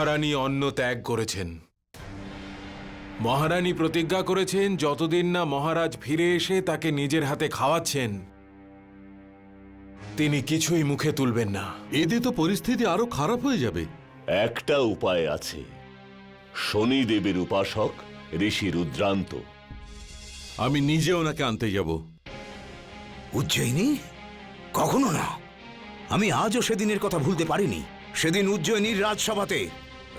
মহারানী অন্ন ত্যাগ করেছেন। মহারানী প্রতিজ্ঞা করেছেন যতদিন না মহারাজ ফিরে এসে তাকে নিজের হাতে খাওয়াচ্ছেন তিনি কিছুই মুখে তুলবেন না। এতে তো পরিস্থিতি আরও খারাপ হয়ে যাবে। একটা উপায় আছে। শনিদেবের উপাসক ঋষি রুদ্রান্ত। আমি নিজে ওনাকে আনতে যাব। উজ্জয়িনী? কখনো না। আমি আজও সেদিনের কথা ভুলতে পারিনি। সেদিন উজ্জয়িনীর রাজসভাতে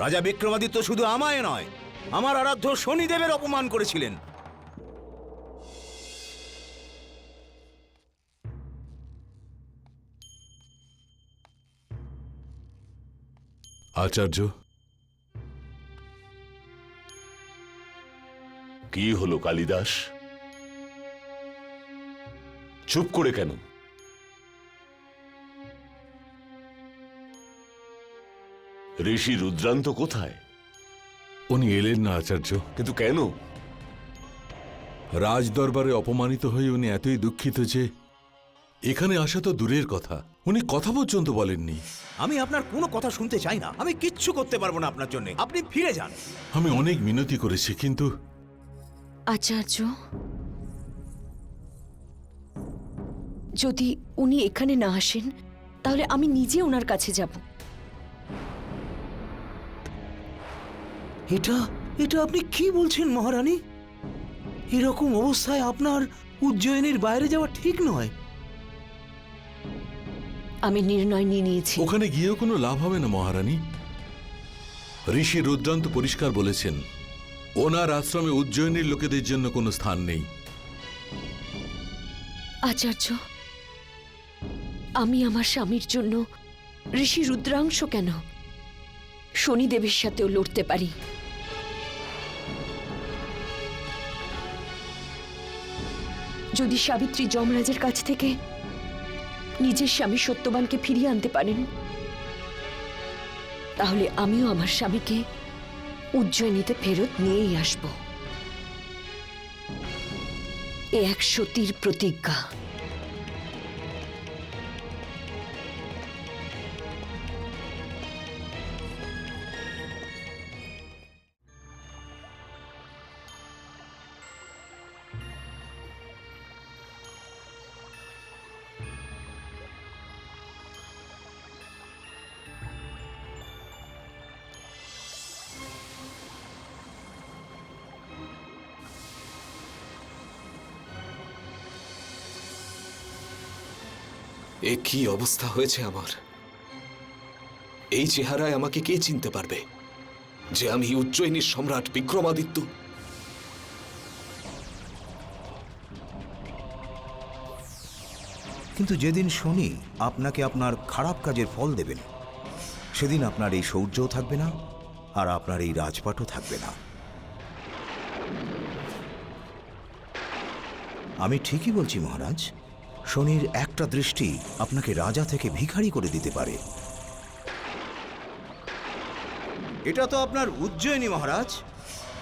রাজা বিক্রমাদিত্য শুধু আমায় নয় আমার আরাধ্য শনিদেবের অপমান করেছিলেন। আচার্য কি হলো কালিদাস? চুপ করে কেন? ঋষি রুদ্রান্ত কোথায়? উনি এলেন না আচার্য। কিন্তু কেন? রাজ দরবারে অপমানিত হয়ে উনি এতই দুঃখিত যে এখানে আসা তো দূরের কথা। উনি কথা পর্যন্ত বলেননি। আমি আপনার কোনো কথা শুনতে চাই না। আমি কিচ্ছু করতে পারব না আপনার জন্য। আপনি ফিরে যান। আমি অনেক মিনতি করেছি কিন্তু আচার্য যদি উনি এখানে না আসেন তাহলে আমি নিজে ওনার কাছে যাব। এটা এটা আপনি কি বলছেন মহারানী? এরকম অবস্থায় আপনার উজ্জয়িনীর বাইরে যাওয়া ঠিক নয়। আমি নির্ণয় নিয়ে নিয়েছি। ওখানে গিয়েও কোনো লাভ হবে না মহারানী। ঋষি রুদ্রান্ত পরিষ্কার বলেছেন ওনার আশ্রমে উজ্জয়িনীর লোকেদের জন্য কোনো স্থান নেই। আচার্য আমি আমার স্বামীর জন্য ঋষি রুদ্রাংশ কেন? শনিদেবের সাথেও লড়তে পারি। যদি সাবিত্রী যমরাজের কাছ থেকে নিজের স্বামী সত্যবানকে ফিরিয়ে আনতে পারেন, তাহলে আমিও আমার স্বামীকে উজ্জয়িনীতে ফেরত নিয়েই আসব। এ এক সতীর প্রতিজ্ঞা। এ কি অবস্থা হয়েছে আমার? এই চেহারায় আমাকে কে চিনতে পারবে? যে আমি উজ্জয়িনীর সম্রাট বিক্রমাদিত্য? কিন্তু যেদিন শনি আপনাকে আপনার খারাপ কাজের ফল দেবেন, সেদিন আপনার এই শৌর্যও থাকবে না, আর আপনার এই রাজপাটও থাকবে না। আমি ঠিকই বলছি মহারাজ। শনির একটা দৃষ্টি আপনাকে রাজা থেকে ভিখারি করে দিতে পারে। এটা তো আপনার উজ্জয়িনী মহারাজ।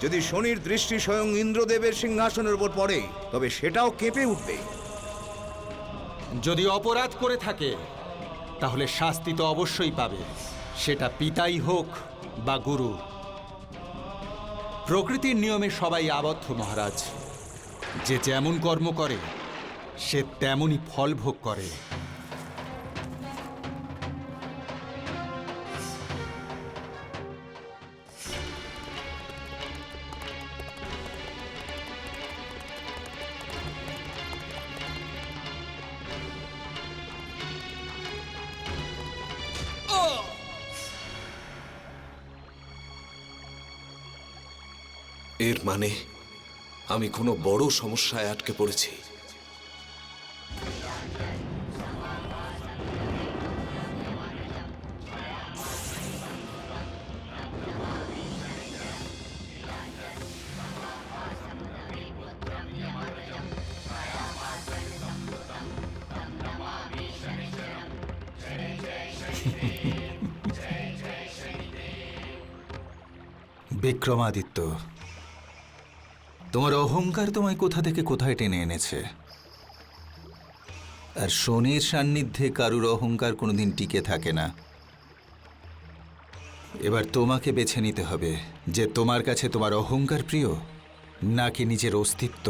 যদি শনির দৃষ্টি স্বয়ং ইন্দ্রদেবের সিংহাসনের উপর পড়ে তবে সেটাও কেঁপে উঠবে। যদি অপরাধ করে থাকে তাহলে শাস্তি তো অবশ্যই পাবে। সেটা পিতাই হোক বা গুরু। প্রকৃতির নিয়মে সবাই আবদ্ধ মহারাজ। যে যেমন কর্ম করে সে তেমনই ফল ভোগ করে। এর মানে আমি কোনো বড় সমস্যায় আটকে পড়েছি। বিক্রমাদিত্য, তোমার অহংকার তোমায় কোথা থেকে কোথায় টেনে এনেছে? আর শনির সান্নিধ্যে কারুর অহংকার কোনোদিন টিকে থাকে না। এবার তোমাকে বেছে নিতে হবে যে তোমার কাছে তোমার অহংকার প্রিয়, নাকি নিজের অস্তিত্ব।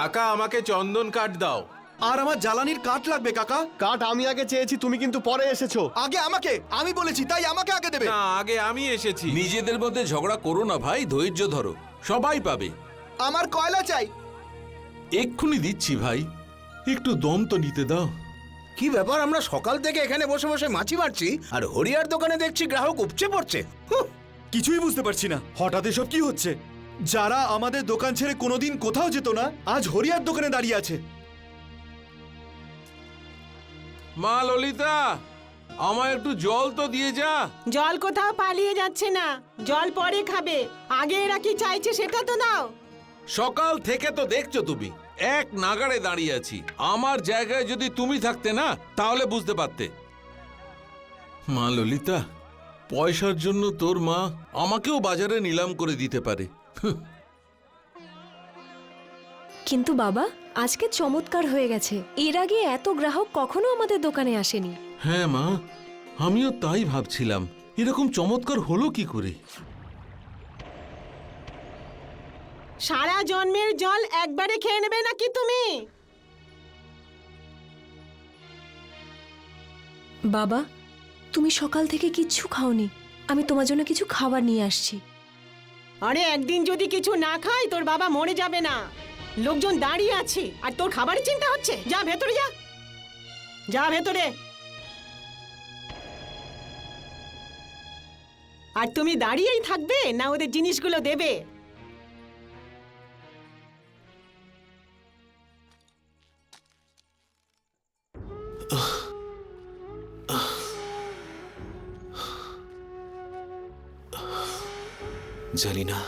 কাকা আমাকে চন্দন কাঠ দাও। আর আমার জ্বালানির কাঠ লাগবে কাকা। কাঠ আমি আগে চেয়েছি তুমি কিন্তু পরে এসেছ। আগে আমাকে? আমি বলেছি তাই আমাকে আগে দেবে। না আগে আমি এসেছি। নিজেদের মধ্যে ঝগড়া করো না ভাই ধৈর্য ধরো। সবাই পাবে। আমার কয়লা চাই। এক্ষুনি দিচ্ছি ভাই। একটু দম তো নিতে দাও। কি ব্যাপার আমরা সকাল থেকে এখানে বসে বসে মাছি মারছি আর হরিয়ার দোকানে দেখছি গ্রাহক উপচে পড়ছে। হুঁ, কিছুই বুঝতে পারছি না। হঠাৎ এসব কি হচ্ছে? যারা আমাদের দোকান ছেড়ে কোনোদিন কোথাও যেত না আজ হরিয়ার দোকানে দাঁড়িয়ে আছে। মা ললিতা আমায় একটু জল তো দিয়ে যা। জল কোথাও পালিয়ে যাচ্ছে না জল পরে খাবে। আগে এরা কি চাইছে সেটা তো দাও সকাল থেকে তো দেখছ তুমি এক নাগাড়ে দাঁড়িয়ে আছি। আমার জায়গায় যদি তুমি থাকতে না তাহলে বুঝতে পারতে। মা ললিতা পয়সার জন্য তোর মা আমাকেও বাজারে নিলাম করে দিতে পারে। কিন্তু বাবা আজকে চমৎকার হয়ে গেছে। এর আগে এত গ্রাহক কখনো আমাদের দোকানে আসেনি। হ্যাঁ মা আমিও তাই ভাবছিলাম। এরকম চমৎকার হলো কি করে? সারা জন্মের জল একবারে খেয়ে নেবে নাকি তুমি? বাবা তুমি সকাল থেকে কিচ্ছু খাওনি। আমি তোমার জন্য কিছু খাবার নিয়ে আসছি। আরে, একদিন যদি কিছু না খাই, তোর বাবা মরে যাবে না। লোকজন দাঁড়িয়ে আছে, আর তোর খাবারের চিন্তা হচ্ছে? যা, ভেতরে যা। যা, ভেতরে। আর তুমি দাঁড়িয়েই থাকবে, না ওদের জিনিসগুলো দেবে? জানি না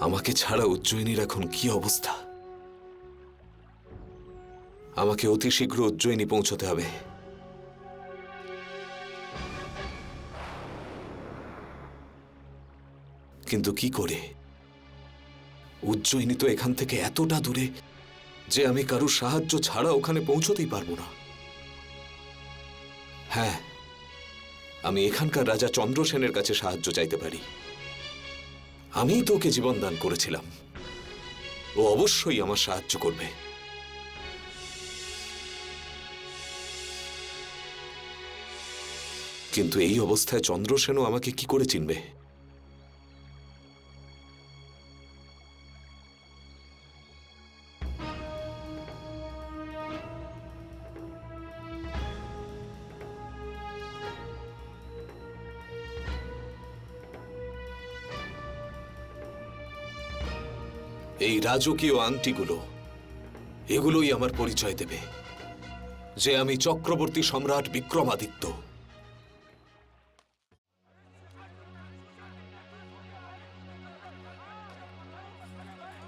আমাকে ছাড়া উজ্জয়িনীর এখন কি অবস্থা? আমাকে অতি শীঘ্র উজ্জয়িনী পৌঁছতে হবে। কিন্তু কি করে? উজ্জয়িনী তো এখান থেকে এতটা দূরে যে আমি কারুর সাহায্য ছাড়া ওখানে পৌঁছতেই পারব না। হ্যাঁ আমি এখানকার রাজা চন্দ্রসেনের কাছে সাহায্য চাইতে পারি। আমি তো ওকে জীবন দান করেছিলাম। ও অবশ্যই আমার সাহায্য করবে। কিন্তু এই অবস্থায় চন্দ্রসেনও আমাকে কি করে চিনবে? রাজকীয় আংটিগুলো, এগুলোই আমার পরিচয় দেবে, যে আমি চক্রবর্তী সম্রাট বিক্রমাদিত্য।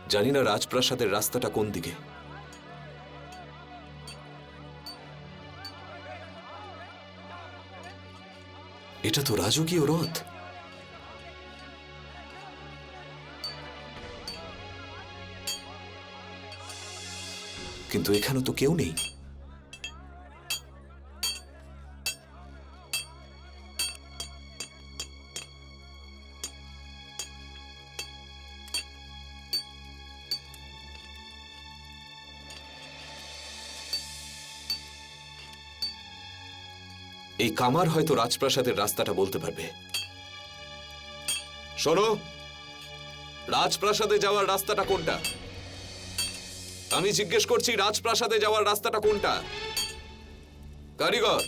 জানি না রাজপ্রাসাদের রাস্তাটা কোন দিকে। এটা তো রাজকীয় রথ। কিন্তু এখানে তো কেউ নেই। এই কামার হয়তো রাজপ্রাসাদের রাস্তাটা বলতে পারবে। শোনো, রাজপ্রাসাদে যাওয়ার রাস্তাটা কোনটা? আমি জিজ্ঞেস করছি, রাজপ্রাসাদে যাওয়ার রাস্তাটা কোনটা? কারিগর,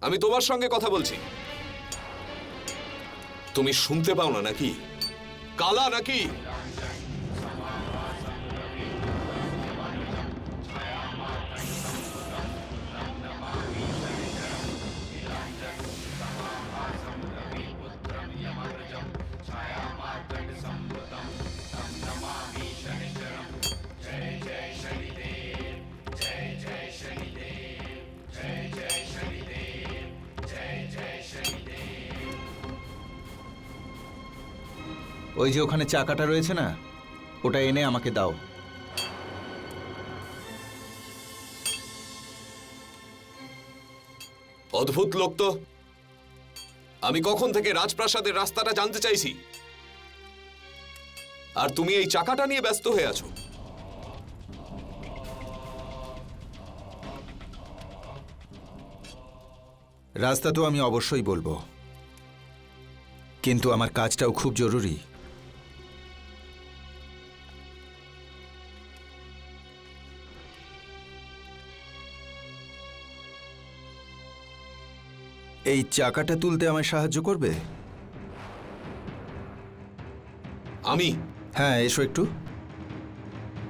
আমি তোমার সঙ্গে কথা বলছি। তুমি শুনতে পাও না নাকি? কালা নাকি? ওই যে ওখানে চাকাটা রয়েছে না ওটা এনে আমাকে দাও। অদ্ভুত লোক তো। আমি কখন থেকে রাজপ্রাসাদের রাস্তাটা জানতে চাইছি। আর তুমি এই চাকাটা নিয়ে ব্যস্ত হয়ে আছো। রাস্তা তো আমি অবশ্যই বলব। কিন্তু আমার কাজটাও খুব জরুরি। এই চাকাটা তুলতে আমায় সাহায্য করবে? আমি? হ্যাঁ এসো একটু।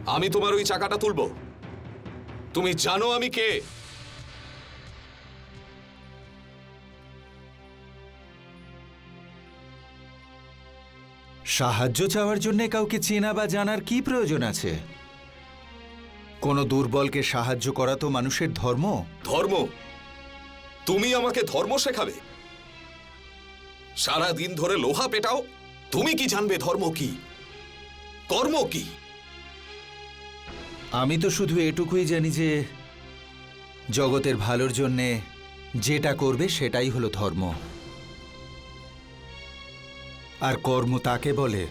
আমি তোমার ওই চাকাটা তুলবো। তুমি জানো আমি কে? সাহায্য চাওয়ার জন্য কাউকে চেনা বা জানার কি প্রয়োজন আছে? কোনো দুর্বলকে সাহায্য করা তো মানুষের ধর্ম। ধর্ম? তুমি আমাকে ধর্ম শেখাবে। সারা দিন ধরে লোহা পেটাও তুমি কি জানবে ধর্ম কি? কর্ম কি? আমি তো শুধু এটুকুই জানি যে জগতের ভালোর জন্যে যেটা করবে সেটাই হলো ধর্ম। আর কর্ম তাকে বলে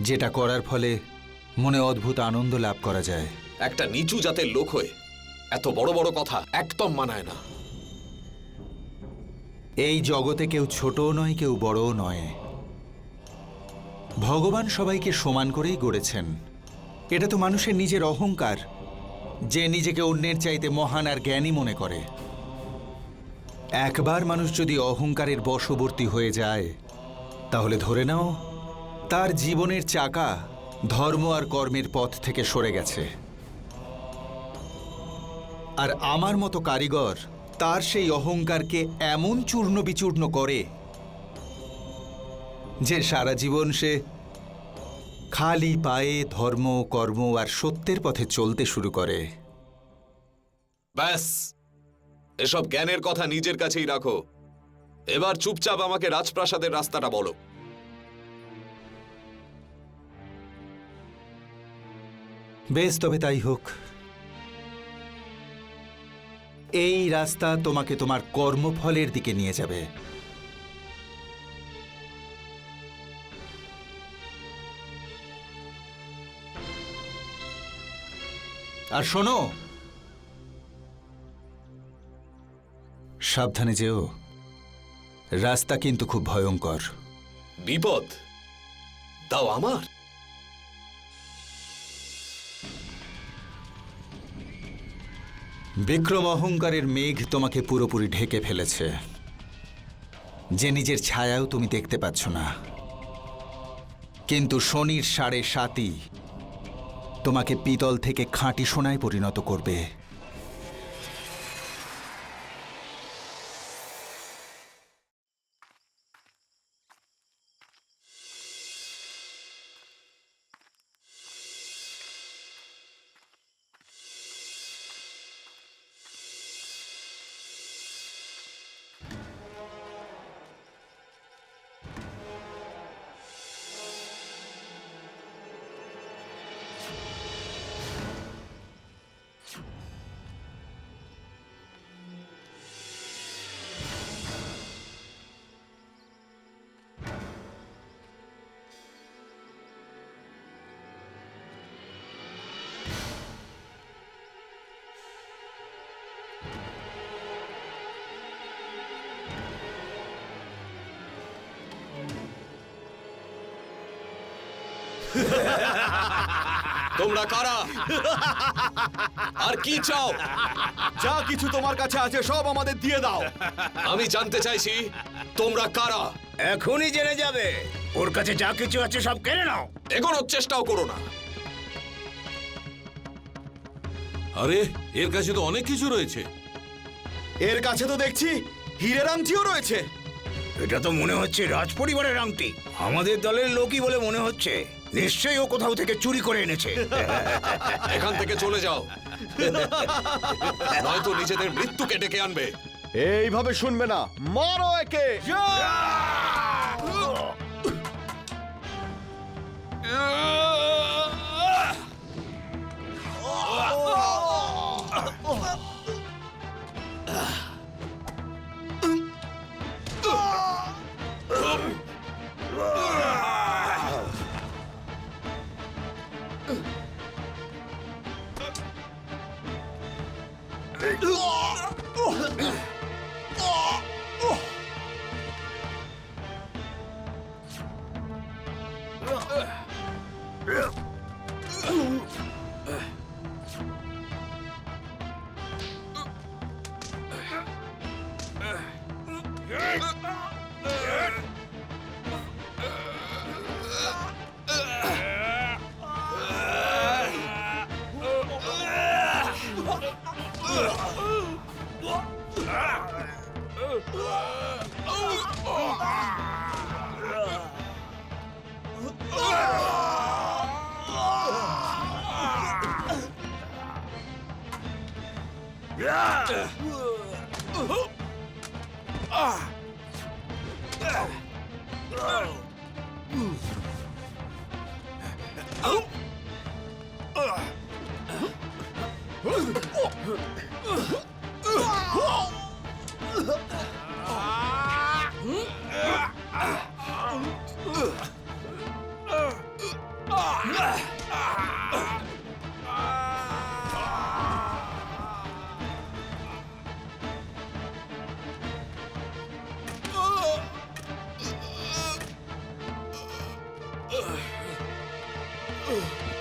যেটা করার ফলে মনে অদ্ভুত আনন্দ লাভ করা যায়। একটা নিচু জাতের লোক হয়ে এত বড় বড় কথা একদম মানায় না। এই জগতে কেউ ছোটও নয়, কেউ বড়ও নয়। ভগবান সবাইকে সমান করেই গড়েছেন। এটা তো মানুষের নিজের অহংকার, যে নিজেকে অন্যের চাইতে মহান আর জ্ঞানী মনে করে। একবার মানুষ যদি অহংকারের বশবর্তী হয়ে যায়, তাহলে ধরে নাও, তার জীবনের চাকা ধর্ম আর কর্মের পথ থেকে সরে গেছে। আর আমার মতো কারিগর তার সেই অহংকারকে এমন চূর্ণ বিচূর্ণ করে যে সারা জীবন সে খালি পায়ে ধর্ম কর্ম আর সত্যের পথে চলতে শুরু করে। ব্যাস! এসব জ্ঞানের কথা নিজের কাছেই রাখো। এবার চুপচাপ আমাকে রাজপ্রাসাদের রাস্তাটা বলো। বেশ তবে তাই হোক। এই রাস্তা তোমাকে তোমার কর্মফলের দিকে নিয়ে যাবে। আর শোনো। সাবধানে যেও। রাস্তা কিন্তু খুব ভয়ঙ্কর। বিপদ? তাও আমার। বিক্রম অহংকারের মেঘ তোমাকে পুরোপুরি ঢেকে ফেলেছে। যে নিজের ছায়াও তুমি দেখতে পাচ্ছ না। কিন্তু শনির সাড়ে সাতই তোমাকে পিতল থেকে খাঁটি সোনায় পরিণত করবে। তোমরা কারা? আর কি চাও? যা কিছু তোমার কাছে আছে সব আমাদের দিয়ে দাও। আমি জানতে চাইছি তোমরা কারা? এখনই জেনে যাবে। ওর কাছে যা কিছু আছে সব কেড়ে নাও। এগোনোর চেষ্টাও করো না। আরে এর কাছে তো অনেক কিছু রয়েছে। এর কাছে তো দেখছি হীরের আংটিও রয়েছে। এটা তো মনে হচ্ছে রাজ পরিবারের আংটি। আমাদের দলের লোকই বলে মনে হচ্ছে। নিশ্চয়ই ও কোথাও থেকে চুরি করে এনেছে। এখান থেকে চলে যাও। নয়তো নিজেদের মৃত্যুকে ডেকে আনবে। এইভাবে শুনবে না। মারো একে। Yes. Oh! Ugh.